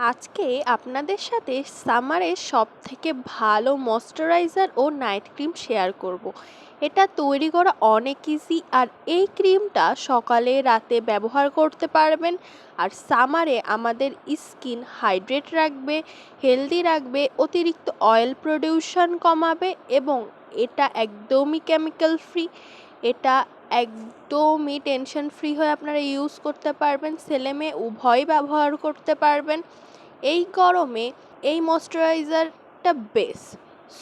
আজকে আপনাদের সাথে সামারের সব থেকে ভালো ময়শ্চারাইজার ও নাইট ক্রিম শেয়ার করব। এটা তৈরি করা অনেক ইজি আর এই ক্রিমটা সকালে রাতে ব্যবহার করতে পারবেন আর সামারে আমাদের স্কিন হাইড্রেট রাখবে, হেলদি রাখবে, অতিরিক্ত অয়েল প্রডিউশন কমাবে এবং এটা একদমই কেমিক্যাল ফ্রি এটা একদমই টেনশন ফ্রি হয়ে আপনারা ইউজ করতে পারবেন, ছেলে মেয়ে উভয়ই ব্যবহার করতে পারবেন। এই গরমে এই ময়শ্চারাইজারটা বেস্ট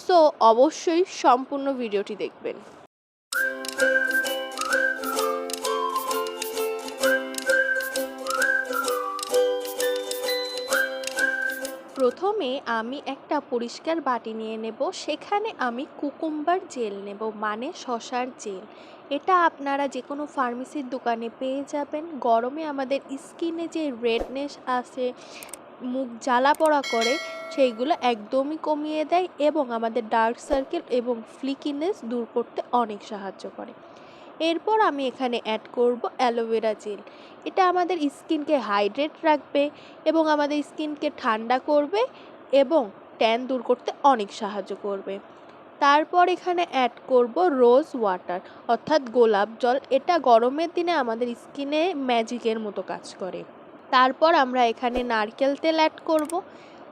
সো অবশ্যই সম্পূর্ণ ভিডিওটি দেখবেন। প্রথমে আমি একটা পরিষ্কার বাটি নিয়ে নেব, সেখানে আমি কুকুম্বার জেল নেব মানে শশার জেল। এটা আপনারা যে কোনো ফার্মেসির দোকানে পেয়ে যাবেন। গরমে আমাদের স্কিনে যে রেডনেস আসে মুখ জ্বালা পড়া করে, সেইগুলো একদমই কমিয়ে দেয় এবং আমাদের ডার্ক সার্কেল এবং ফ্লিকিনেস দূর করতে অনেক সাহায্য করে। এরপর আমি এখানে অ্যাড করব অ্যালোভেরা জেল এটা আমাদের স্কিনকে হাইড্রেট রাখবে এবং আমাদের স্কিনকে ঠান্ডা করবে এবং ট্যান দূর করতে অনেক সাহায্য করবে। তারপর এখানে অ্যাড করব রোজ ওয়াটার অর্থাৎ গোলাপ জল। এটা গরমের দিনে আমাদের স্কিনে ম্যাজিকের মতো কাজ করে। তারপর আমরা এখানে নারকেল তেল অ্যাড করব।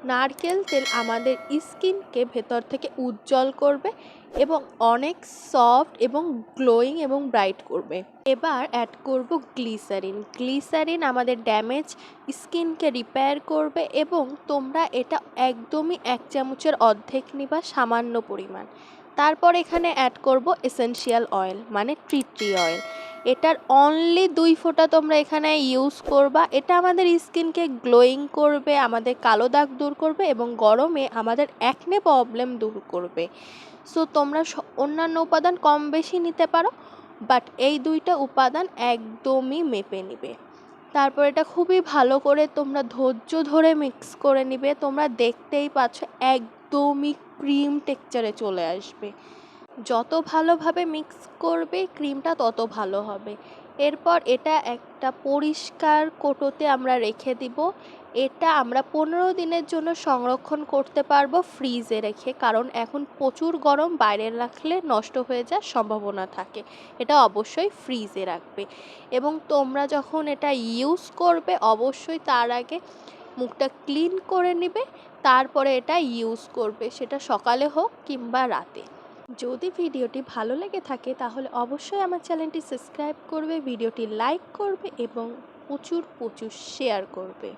নারকেল তেল আমাদের স্কিনকে ভেতর থেকে উজ্জ্বল করবে এবং অনেক সফট এবং গ্লোয়িং এবং ব্রাইট করবে। এবার অ্যাড করব গ্লিসারিন। গ্লিসারিন আমাদের ড্যামেজ স্কিনকে রিপেয়ার করবে এবং তোমরা এটা একদমই এক চামচের অর্ধেক নিবা সামান্য পরিমাণ। তারপর এখানে অ্যাড করব এসেনশিয়াল অয়েল মানে ট্রি ট্রি অয়েল এটার অনলি দুই ফোঁটা তোমরা এখানে ইউজ করবা। এটা আমাদের স্কিনকে গ্লোয়িং করবে, আমাদের কালো দাগ দূর করবে এবং গরমে আমাদের অ্যাকনে প্রবলেম দূর করবে। সো তোমরা অন্যান্য উপাদান কম বেশি নিতে পারো বাট এই দুইটা উপাদান একদমই মেপে নিবে। তারপর এটা খুবই ভালো করে তোমরা ধৈর্য ধরে মিক্স করে নিবে। তোমরা দেখতেই পাচ্ছ একদমই ক্রিম টেক্সচারে চলে আসবে। যত ভালোভাবে মিক্স করবে ক্রিমটা তত ভালো হবে। এরপর এটা একটা পরিষ্কার কোটোতে আমরা রেখে দিব। এটা আমরা পনেরো দিনের জন্য সংরক্ষণ করতে পারব ফ্রিজে রেখে, কারণ এখন প্রচুর গরম, বাইরে রাখলে নষ্ট হয়ে যাওয়ার সম্ভাবনা থাকে। এটা অবশ্যই ফ্রিজে রাখবে। এবং তোমরা যখন এটা ইউজ করবে, অবশ্যই তার আগে মুখটা ক্লিন করে নেবে, তারপরে এটা ইউজ করবে, সেটা সকালে হোক কিংবা রাতে। যদি ভিডিওটি ভালো লেগে থাকে, তাহলে অবশ্যই আমার চ্যানেলটি সাবস্ক্রাইব করবে, ভিডিওটি লাইক করবে এবং প্রচুর প্রচুর শেয়ার করবে।